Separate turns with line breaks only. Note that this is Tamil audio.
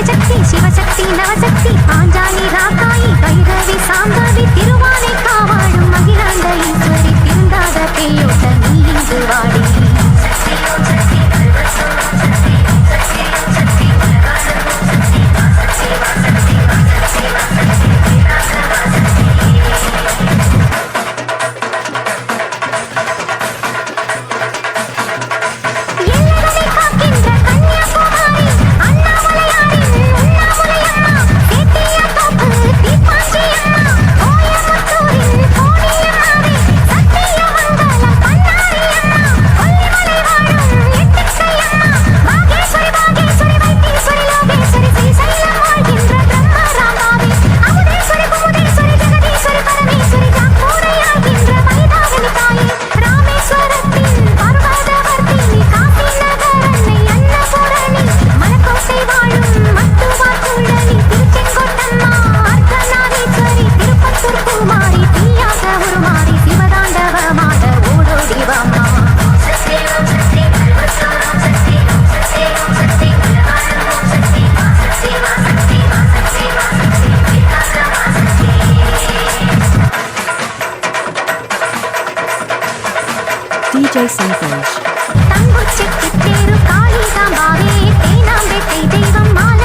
சக்தி சிவசக்தி நவசக்தி பாஞ்சாலி ராக்காயி கைரவி சாந்தாவி திருவானை காவாடும் மகிழாந்த ஈஸ்வரி
டிஜே சந்தோஷ்
தங்கு செட்டி தேரு காளி சாம்பாவே தேனாம்பேட்டை தெய்வம் மாலை